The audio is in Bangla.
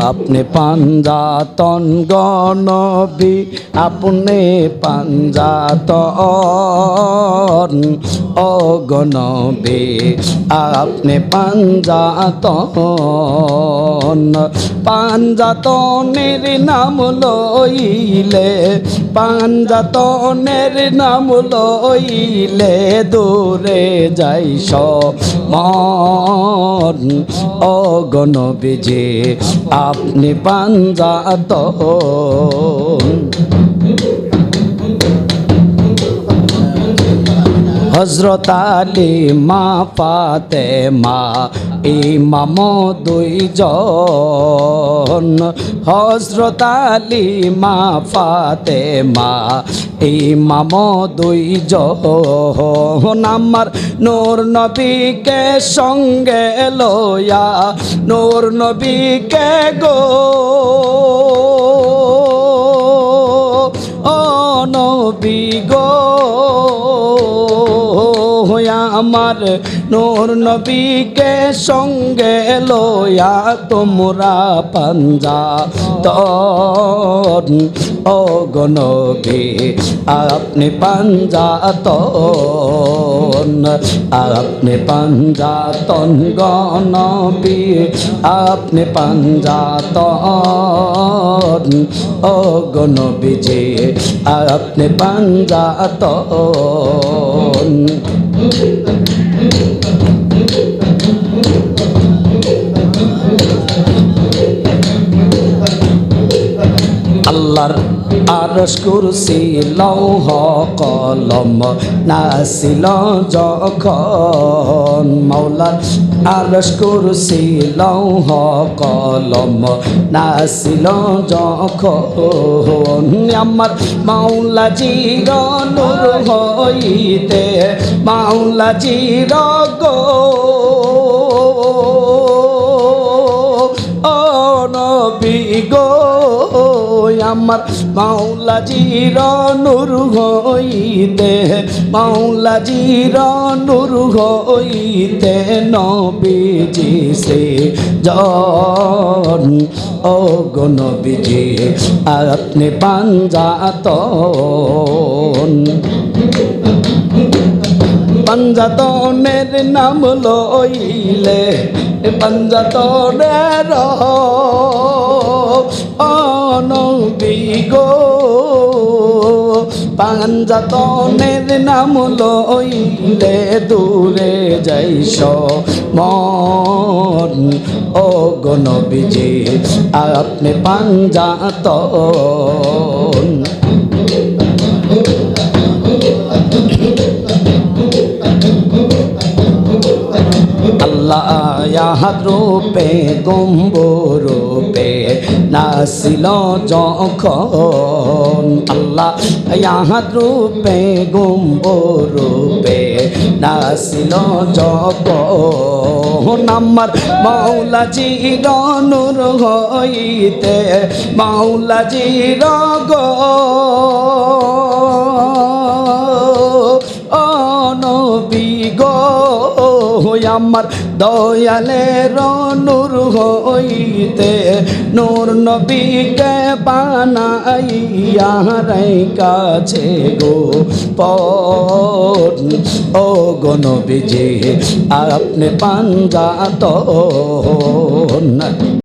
আপনি পাঞ্জাতন গণবি আপনি পাঞ্জাতন ও গণবি আপনি পাঞ্জাতন পাঞ্জাতনের নাম লইলে পাঞ্জাতনের নাম লইলে দূরে যাই মন ও গণবিজে আপনি পাঞ্জাতন হজরত আলী, মা পাতে মা ইমাম দুইজন। হজরত আলী, মা পাতে মা ইমাম দুইজন। আমার নূর নবীকে সঙ্গে লয়া নূর নবীকে গো আমার নূর নবীকে সঙ্গে লয়া তোমরা পাঞ্জা তন। ও আপনি পাঞ্জা তন। আপনি পাঞ্জা তন গনবী আপনি পাঞ্জা তন। ও যে আপনি পাঞ্জা তন। আরশ কুরসি, লৌহ কলম, নাসিল যখন মাওলার আরশ কুরসি, লৌহ কলম, নাসিল যখন আমার মাওলা জির নূর হইতে, মাওলা জির গো। ও নবী গো। আমার মাওলা জির নূর হইতে মাওলা জির নূর হইতে নবীজি সে জন। ও গো নবীজি, আপনি পাঞ্জাতন। পাঞ্জাতনের নাম লইলে, পাঞ্জাতনের পাঞ্জাতনের নাম লইলে দূরে যাইস মন। ও গণবিজি আপনি পাঞ্জাতন আল্লাহ ইয়াহাদ রূপে গম্ব রূপে নাসিল যখন। আল্লাহ ইয়াহাদ রূপে গম্ব রূপে নাসিল যখন। আমার মাওলা জির নূর হইতে মাওলা জির গো। আমার দয়ালের নূর হইতে, নূর নবীকে বানাইয়া রে কাছে গো পন ও গো নবীজি, আপনি পাঞ্জাতন।